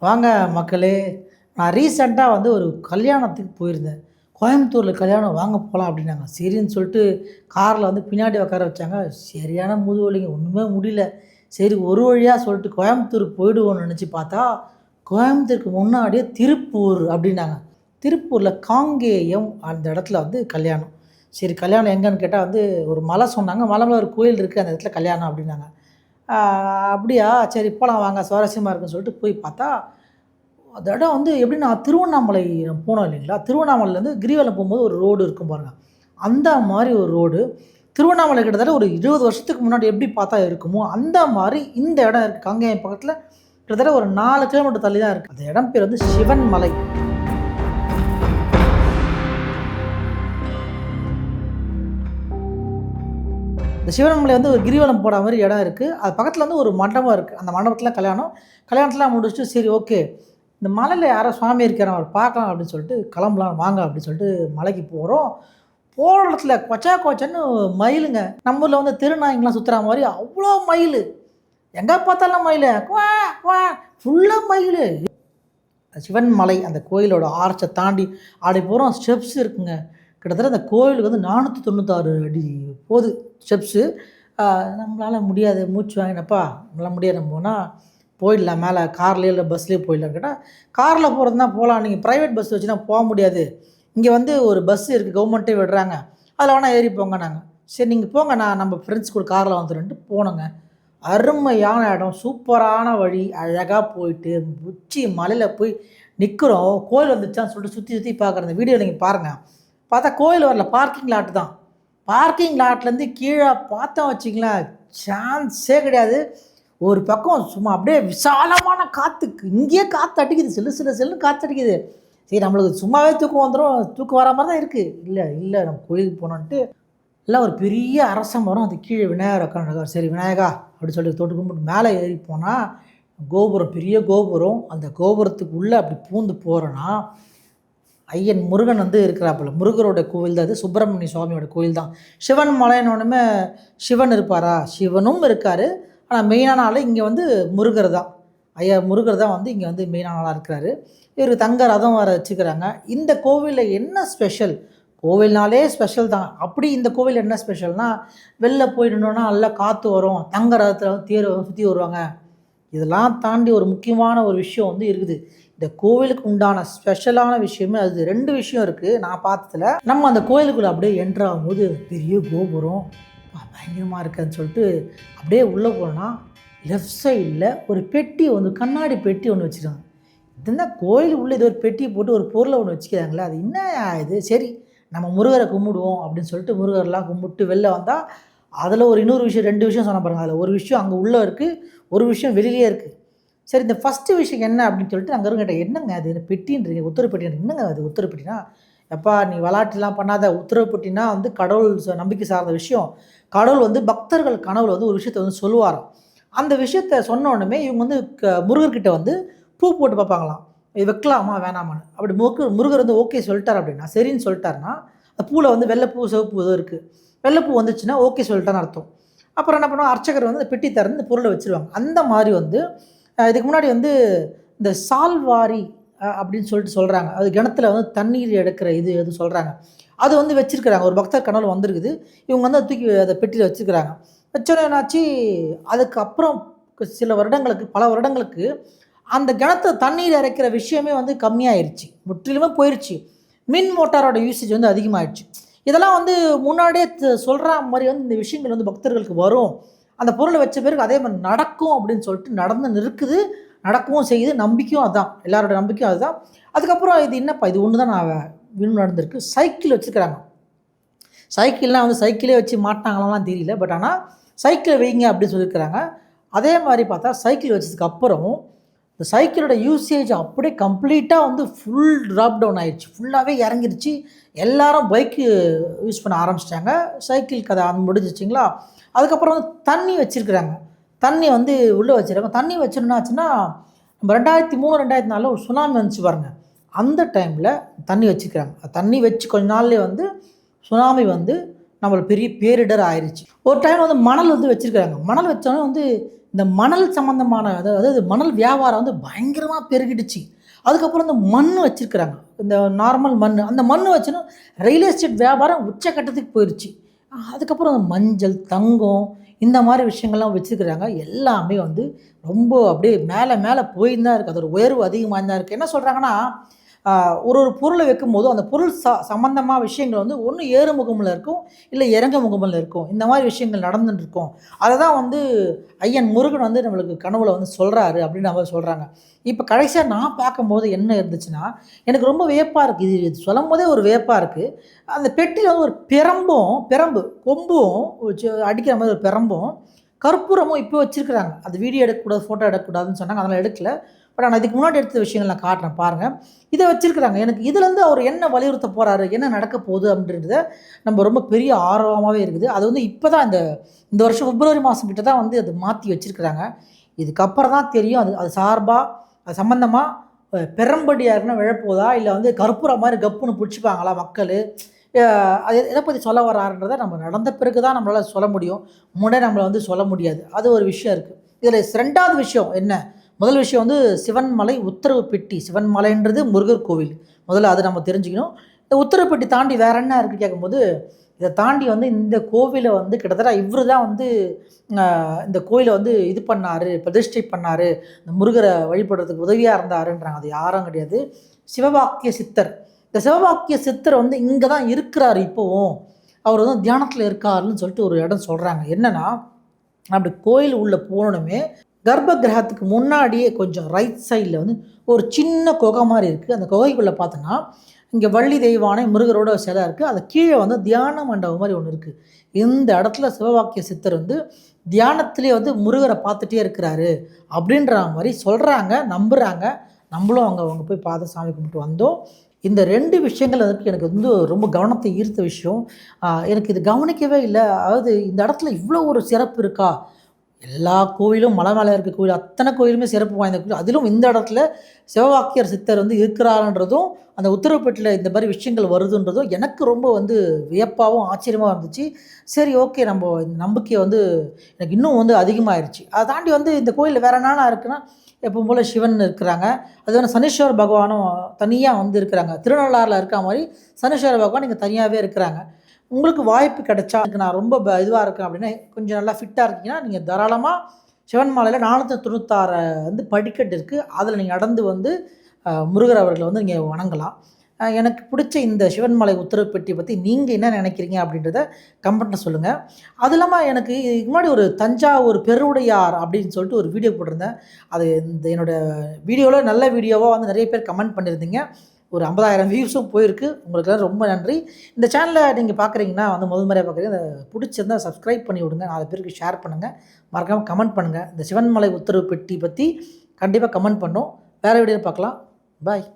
வாங்க மக்களே நான் ரீசெண்டாக வந்து ஒரு கல்யாணத்துக்கு போயிருந்தேன். கோயம்புத்தூரில் கல்யாணம் வாங்க போகலாம் அப்படின்னாங்க. சரின்னு சொல்லிட்டு காரில் வந்து பின்னாடி உட்கார வச்சாங்க. சரியான முது வலிங்க ஒன்றுமே முடியல. சரி ஒரு வழியாக சொல்லிட்டு கோயம்புத்தூருக்கு போயிடுவோம்னு நினச்சி பார்த்தா கோயம்புத்தூருக்கு முன்னாடியே திருப்பூர் அப்படின்னாங்க. திருப்பூரில் காங்கேயம் அந்த இடத்துல வந்து கல்யாணம். சரி கல்யாணம் எங்கன்னு கேட்டால் வந்து ஒரு மலை சொன்னாங்க. மலை மேலே ஒரு கோயில் இருக்குது அந்த இடத்துல கல்யாணம் அப்படின்னாங்க. அப்படியா? சரி இப்போலாம் வாங்க. சுவாரஸ்யமாக இருக்குன்னு சொல்லிட்டு போய் பார்த்தா அந்த இடம் வந்து எப்படின்னா திருவண்ணாமலை போனோம் இல்லைங்களா? திருவண்ணாமலையிலேருந்து கிரிவலம் போகும்போது ஒரு ரோடு இருக்கும் பாருங்க. அந்த மாதிரி ஒரு ரோடு. திருவண்ணாமலை கிட்டத்தட்ட ஒரு இருபது வருஷத்துக்கு முன்னாடி எப்படி பார்த்தா இருக்குமோ அந்த மாதிரி இந்த இடம் இருக்குது காங்கேயம் பக்கத்தில் கிட்டத்தட்ட ஒரு நாலு கிலோமீட்டர் தள்ளி தான் இருக்குது அந்த இடம் பேர் வந்து சிவன் மலை இந்த சிவனமலை வந்து ஒரு கிரிவலம் போட மாதிரி இடம் இருக்குது அது பக்கத்தில் வந்து ஒரு மண்டபம் இருக்குது அந்த மண்டபத்தில் கல்யாணம். கல்யாணத்தெலாம் முடிச்சுட்டு சரி ஓகே. இந்த மலையில் யாரோ சுவாமி இருக்கிற அவர் பார்க்கலாம் அப்படின்னு சொல்லிட்டு கிளம்பலாம் வாங்க அப்படின்னு சொல்லிட்டு மலைக்கு போகிறோம் போகிற இடத்துல கொச்சா கொச்சன்னு மயிலுங்க. நம்ம ஊரில் வந்து திருநாய்ங்களாம் சுற்றுற மாதிரி அவ்வளோ மயில். எங்கே பார்த்தாலும் மயில். குவா குவா. ஃபுல்லாக மயில். சிவன் மலை அந்த கோயிலோட ஆர்ச்சை தாண்டி ஆடி போகிறோம் ஸ்டெப்ஸ் இருக்குங்க. கிட்டத்தட்ட அந்த கோயிலுக்கு வந்து நானூற்றி தொண்ணூத்தாறு அடி போகுது. ஸ்டெப்ஸு நம்மளால் முடியாது. மூச்சு வாங்கினப்பா நம்மளால் முடியாது. நம்ம போனால் போயிடலாம். மேலே கார்லேயே இல்லை பஸ்லேயே போயிடலாம். கேட்டால் காரில் போகிறதுனா போகலாம் நீங்கள் ப்ரைவேட் பஸ் வச்சுனா போக முடியாது. இங்கே வந்து ஒரு பஸ் இருக்குது கவர்மெண்ட்டே விடுறாங்க. அதில் வேணால் ஏறி போங்க நாங்கள் சரி நீங்கள் போங்க. நான் நம்ம ஃப்ரெண்ட்ஸ் கூட காரில் வந்துடுன்ட்டு போனோங்க. அருமையான இடம். சூப்பரான வழி. அழகாக போயிட்டு உச்சி மலையில் போய் நிற்கிறோம் கோயில் வந்துச்சான்னு சொல்லிட்டு சுற்றி சுற்றி பார்க்குற அந்த வீடியோ நீங்கள் பாருங்கள் பார்த்தா கோயில் வரல. பார்க்கிங் லாட்டு தான். பார்க்கிங் லாட்லேருந்து கீழே பார்த்தோம் வச்சிங்களேன் சான்ஸே கிடையாது. ஒரு பக்கம் சும்மா அப்படியே விசாலமான காற்றுக்கு இங்கேயே காற்று அடிக்குது சில்லு சில்லு சில்லுன்னு காற்று அடிக்குது. சரி நம்மளுக்கு சும்மாவே தூக்கம் வந்துடும் தூக்கம் வர மாதிரி தான் இருக்குது இல்லை இல்லை நம்ம கோயிலுக்கு போனோன்ட்டு எல்லாம் ஒரு பெரிய அரச மரம் அது கீழே விநாயகர் உட்காந்துருக்கார் சரி விநாயகா அப்படின்னு சொல்லிட்டு தொட்டு கும்பிட்டு மேலே ஏறி போனால் கோபுரம் பெரிய கோபுரம். அந்த கோபுரத்துக்கு உள்ளே அப்படி பூந்து போகிறோன்னா ஐயன் முருகன் வந்து இருக்கிறாப்புல. முருகரோட கோவில் தான் அது சுப்பிரமணிய சுவாமியோட கோவில் தான். சிவன் மலையனோடனே சிவன் இருப்பாரா? சிவனும் இருக்கார். ஆனால் மெயினான ஆள் இங்கே வந்து முருகர் தான். ஐயா முருகர் தான் வந்து இங்கே வந்து மெயினான ஆளாக இருக்கிறாரு. இவர் தங்க ரதம் வர வச்சுக்கிறாங்க. இந்த கோவிலில் என்ன ஸ்பெஷல் கோவில்னாலே ஸ்பெஷல் தான். அப்படி இந்த கோவில் என்ன ஸ்பெஷல்னால் வெளில போயிடணுன்னா நல்லா காற்று வரும். தங்க ரதத்தில் வந்து தேர் சுற்றி வருவாங்க. இதெல்லாம் தாண்டி ஒரு முக்கியமான ஒரு விஷயம் வந்து இருக்குது. இந்த கோவிலுக்கு உண்டான ஸ்பெஷலான விஷயமே அது ரெண்டு விஷயம் இருக்குது நான் பார்த்ததுல நம்ம அந்த கோயிலுக்குள்ளே அப்படியே என்ட்ரு ஆகும்போது பெரிய கோபுரம். பயங்கரமாக இருக்குன்னு சொல்லிட்டு அப்படியே உள்ளே போனால் லெஃப்ட் சைடில் ஒரு பெட்டி ஒன்று கண்ணாடி பெட்டி ஒன்று வச்சுருக்காங்க. இது என்ன கோயில் உள்ளே இது ஒரு பெட்டி போட்டு ஒரு பொருளை ஒன்று வச்சுக்கிறாங்களே அது என்ன இது? சரி நம்ம முருகரை கும்பிடுவோம் அப்படின்னு சொல்லிட்டு முருகர்லாம் கும்பிட்டு வெளில வந்தால் அதில் ஒரு இன்னொரு விஷயம் ரெண்டு விஷயம் சொன்ன பாருங்க. அதில் ஒரு விஷயம் அங்கே உள்ளே இருக்குது ஒரு விஷயம் வெளியிலே இருக்குது சரி இந்த ஃபஸ்ட்டு விஷயம் என்ன அப்படின்னு சொல்லிட்டு அங்கே இருக்க என்னங்க அது? என்ன பெட்டின்றீங்க? உத்தரவு பெட்டின்றீங்க என்னங்க அது உத்தரவு பெட்டினா? எப்பா நீ விளாட்டுலாம் பண்ணாத. உத்தரவு பெட்டினா வந்து கடவுள் ச- நம்பிக்கை சார்ந்த விஷயம். கடவுள் வந்து பக்தர்கள் கனவுல வந்து ஒரு விஷயத்தை வந்து சொல்லுவாராம். அந்த விஷயத்த சொன்ன உடனே இவங்க வந்து க- முருகர்கிட்ட வந்து பூ போட்டு பார்ப்பாங்களாம். இது வைக்கலாமா? வேணாமான்னு. அப்படி முருகர் முருகர் வந்து ஓகே சொல்லிட்டார் அப்படின்னா சரின்னு சொல்லிட்டாருன்னா அந்த பூவில் வந்து வெள்ளைப்பூ சிவப்பு ஏதோ இருக்குது வெள்ளைப்பூ வந்துச்சுன்னா ஓகே சொல்லிட்டான்னு அர்த்தம். அப்புறம் என்ன பண்ணுவோம் அர்ச்சகர் வந்து பெட்டி திறந்து பொருளை வச்சிருவாங்க. அந்த மாதிரி வந்து இதுக்கு முன்னாடி வந்து இந்த சால்வாரி அப்படின்னு சொல்லிட்டு சொல்கிறாங்க அது கிணத்துல வந்து தண்ணீர் எடுக்கிற இது எது சொல்கிறாங்க அது வந்து வச்சுருக்கிறாங்க. ஒரு பக்தர் கனவுல வந்திருக்குது. இவங்க வந்து அதை தூக்கி அதை பெட்டியில் வச்சுருக்கிறாங்க. வச்சோன்னே என்னாச்சு? அதுக்கப்புறம் சில வருடங்களுக்கு பல வருடங்களுக்கு அந்த கிணத்துல தண்ணீர் இறைக்கிற விஷயமே வந்து கம்மியாயிருச்சு. முற்றிலுமே போயிடுச்சு மின் மோட்டாரோட யூசேஜ் வந்து அதிகமாகிடுச்சு இதெல்லாம் வந்து முன்னாடியே சொல்கிற மாதிரி வந்து இந்த விஷயங்கள் வந்து பக்தர்களுக்கு வரும். அந்த பொருளை வச்ச பிறகு அதே மாதிரி நடக்கும் அப்படின்னு சொல்லிட்டு நடந்து நிற்குது நடக்கவும் செய்யுது நம்பிக்கையும் அதுதான் எல்லாரோட நம்பிக்கையும் அதுதான். அதுக்கப்புறம் இது என்னப்பா இது ஒன்று தான் நான் இன்னும் நடந்திருக்கு. சைக்கிள் வச்சுருக்கிறாங்க. சைக்கிள்லாம் வந்து சைக்கிளே வச்சு மாட்டாங்களாம் தெரியல பட் ஆனால் சைக்கிளை வைங்க அப்படின்னு சொல்லியிருக்கிறாங்க. அதே மாதிரி பார்த்தா சைக்கிள் வச்சதுக்கப்புறம் இந்த சைக்கிளோட யூசேஜ் அப்படியே கம்ப்ளீட்டாக வந்து ஃபுல் ட்ராப் டவுன் ஆயிடுச்சு. ஃபுல்லாகவே இறங்கிருச்சு எல்லாரும் பைக்கு யூஸ் பண்ண ஆரம்பிச்சிட்டாங்க. சைக்கிள் கதை அது முடிஞ்சிச்சிங்களா அதுக்கப்புறம் வந்து தண்ணி வச்சுருக்குறாங்க. தண்ணி வந்து உள்ளே வச்சுருக்காங்க. தண்ணி வச்சுருந்தாச்சுன்னா நம்ம ரெண்டாயிரத்தி மூணு ரெண்டாயிரத்தி நாலில் ஒரு சுனாமி வந்துச்சு பாருங்கள் அந்த டைமில் தண்ணி வச்சுக்கிறாங்க தண்ணி வச்சு கொஞ்ச நாள்லேயே வந்து சுனாமி வந்து நம்மளுக்கு பெரிய பேரிடர் ஆயிடுச்சு ஒரு டைம் வந்து மணல் வந்து வச்சுருக்காங்க மணல் வச்சோன்னே வந்து இந்த மணல் சம்மந்தமான அதாவது அதாவது மணல் வியாபாரம் வந்து பயங்கரமாக பெருகிடுச்சு. அதுக்கப்புறம் இந்த மண் வச்சுருக்குறாங்க. இந்த நார்மல் மண். அந்த மண் வச்சுன்னா ரியல் எஸ்டேட் வியாபாரம் உச்சக்கட்டத்துக்கு போயிடுச்சு அதுக்கப்புறம் அந்த மஞ்சள் தங்கம் இந்த மாதிரி விஷயங்கள்லாம் வச்சுருக்குறாங்க. எல்லாமே வந்து ரொம்ப அப்படியே மேலே மேலே போயிருந்தான் தான் இருக்குது அதோட உயர்வு அதிகமாக தான் இருக்குது என்ன சொல்கிறாங்கன்னா ஒரு ஒரு பொருளை வைக்கும்போது அந்த பொருள் ச சம்மந்தமாக விஷயங்கள் வந்து ஒன்று ஏறு முகமில் இருக்கும் இல்லை இறங்க முகமில் இருக்கும். இந்த மாதிரி விஷயங்கள் நடந்துட்டு இருக்கும். அதை தான் வந்து ஐயன் முருகன் வந்து நம்மளுக்கு கனவுல வந்து சொல்கிறாரு அப்படின்னு அவர் சொல்கிறாங்க இப்போ கடைசியாக நான் பார்க்கும்போது என்ன இருந்துச்சுன்னா எனக்கு ரொம்ப வியப்பாக இருக்குது இது இது சொல்லும் போதே ஒரு வியப்பாக இருக்குது அந்த பெட்டியில் வந்து ஒரு பிரம்பும் பிரம்பு கொம்பும் அடிக்கிற மாதிரி ஒரு பிரம்பும் கற்பூரமும் இப்போ வச்சுருக்குறாங்க. அது வீடியோ எடுக்கக்கூடாது ஃபோட்டோ எடுக்கக்கூடாதுன்னு சொன்னாங்க. அதெல்லாம் எடுக்கல. பட் நான் இதுக்கு முன்னாடி எடுத்த விஷயங்கள் நான் காட்டுறேன் பாருங்கள் இதை வச்சுருக்குறாங்க. எனக்கு இதுலேருந்து அவர் என்ன வலியுறுத்த போகிறாரு என்ன நடக்க போகுது அப்படின்றத நம்ம ரொம்ப பெரிய ஆர்வமாகவே இருக்குது. அது வந்து இப்போ தான் இந்த இந்த வருஷம் பிப்ரவரி மாதம் கிட்ட தான் வந்து அது மாற்றி வச்சுருக்குறாங்க. இதுக்கப்புறம் தான் தெரியும். அது அது சார்பாக அது சம்மந்தமாக பெரம்படியாருன்னா விழப்போதா இல்லை வந்து கற்பூரம் மாதிரி கப்புன்னு பிடிச்சிப்பாங்களா மக்கள்? அது எதை பற்றி சொல்ல வராருன்றதை நம்ம நடந்த பிறகு தான் நம்மளால் சொல்ல முடியும். முன்னே நம்மளை வந்து சொல்ல முடியாது. அது ஒரு விஷயம் இருக்குது இதில் ரெண்டாவது விஷயம் என்ன? முதல் விஷயம் வந்து சிவன்மலை உத்தரவு பெட்டி. சிவன்மலைன்றது முருகர் கோவில். முதல்ல அதை நம்ம தெரிஞ்சுக்கணும். இந்த உத்தரவு பெட்டி தாண்டி வேற என்ன இருக்குது கேட்கும்போது இதை தாண்டி வந்து இந்த கோவிலை வந்து கிட்டத்தட்ட இவரு தான் வந்து இந்த கோயிலை வந்து இது பண்ணார் பிரதிஷ்டை பண்ணார். இந்த முருகரை வழிபடுறதுக்கு உதவியாக இருந்தாருன்றாங்க. அது யாரும் கிடையாது. சிவபாக்கிய சித்தர். இந்த சிவபாக்கிய சித்தர் வந்து இங்கே தான் இருக்கிறார் இப்போவும். அவர் வந்து தியானத்தில் இருக்காருன்னு சொல்லிட்டு ஒரு இடம் சொல்கிறாங்க என்னென்னா அப்படி கோயில் உள்ளே போனோடனே கர்ப்ப கிரகத்துக்கு முன்னாடியே கொஞ்சம் ரைட் சைடில் வந்து ஒரு சின்ன குகை மாதிரி இருக்குது அந்த குகைக்குள்ளே பார்த்தோன்னா இங்கே வள்ளி தெய்வானை முருகரோட சிலை இருக்குது அது கீழே வந்து தியான மண்டபம் மாதிரி ஒன்று இருக்குது இந்த இடத்துல சிவவாக்கிய சித்தர் வந்து தியானத்திலே வந்து முருகரை பார்த்துட்டே இருக்கிறாரு அப்படின்ற மாதிரி சொல்கிறாங்க நம்புகிறாங்க நம்மளும் அங்கே அவங்க போய் பார்த்து சாமி கும்பிட்டு வந்தோம். இந்த ரெண்டு விஷயங்கள் அதுக்கு எனக்கு வந்து ரொம்ப கவனத்தை ஈர்த்த விஷயம். எனக்கு இது கவனிக்கவே இல்லை. அதாவது இந்த இடத்துல இவ்வளோ ஒரு சிறப்பு இருக்கா? எல்லா கோயிலும் மலை மேலே இருக்க கோயில் அத்தனை கோயிலுமே சிறப்பு வாய்ந்த கோயில் அதிலும் இந்த இடத்துல சிவவாக்கியர் சித்தர் வந்து இருக்கிறாருன்றதும் அந்த உத்தரவுப்பேட்டில் இந்த மாதிரி விஷயங்கள் வருதுன்றதும் எனக்கு ரொம்ப வந்து வியப்பாகவும் ஆச்சரியமாக இருந்துச்சு. சரி ஓகே நம்ம இந்த நம்பிக்கை வந்து எனக்கு இன்னும் வந்து அதிகமாகிருச்சு அதை தாண்டி வந்து இந்த கோயிலில் வேறு என்னென்ன இருக்குன்னா எப்பவும் போல் சிவன் இருக்கிறாங்க. அது வந்து சனீஸ்வர பகவானும் தனியாக வந்து இருக்கிறாங்க. திருநள்ளாறில் இருக்க மாதிரி சனீஸ்வர பகவான் இங்கே தனியாகவே இருக்கிறாங்க. உங்களுக்கு வாய்ப்பு கிடைச்சா எனக்கு நான் ரொம்ப இதுவாக இருக்கேன் அப்படின்னா கொஞ்சம் நல்லா ஃபிட்டாக இருக்கீங்கன்னா நீங்கள் தாராளமாக சிவன்மாலையில் நானூற்றி தொண்ணூத்தாறு வந்து படிக்கட்டு இருக்குது அதில் நீங்கள் நடந்து வந்து முருகர் அவர்களை வந்து நீங்கள் வணங்கலாம். எனக்கு பிடிச்ச இந்த சிவன்மலை உத்தரவு பெட்டி பற்றி நீங்கள் என்ன நினைக்கிறீங்க அப்படின்றத கமெண்ட்டில் சொல்லுங்கள் அது இல்லாமல் எனக்கு இதுக்கு முன்னாடி ஒரு தஞ்சாவூர் பெருவுடையார் அப்படின்னு சொல்லிட்டு ஒரு வீடியோ போட்டிருந்தேன். அது இந்த என்னோடய வீடியோவில் நல்ல வீடியோவாக வந்து நிறைய பேர் கமெண்ட் பண்ணியிருந்தீங்க. ஒரு ஐம்பதாயிரம் வியூஸும் போயிருக்கு. உங்களுக்கெல்லாம் ரொம்ப நன்றி. இந்த சேனலை நீங்கள் பார்க்குறீங்கன்னா வந்து முதல் முறையாக பார்க்குறீங்க அதை பிடிச்சிருந்தா சப்ஸ்கிரைப் பண்ணி விடுங்க. நாலு பேருக்கு ஷேர் பண்ணுங்கள் மறக்காமல் கமெண்ட் பண்ணுங்கள் இந்த சிவன்மலை உத்தரவு பெட்டி பற்றி கண்டிப்பாக கமெண்ட் பண்ணோம். வேறு வீடியோ பார்க்கலாம். பாய்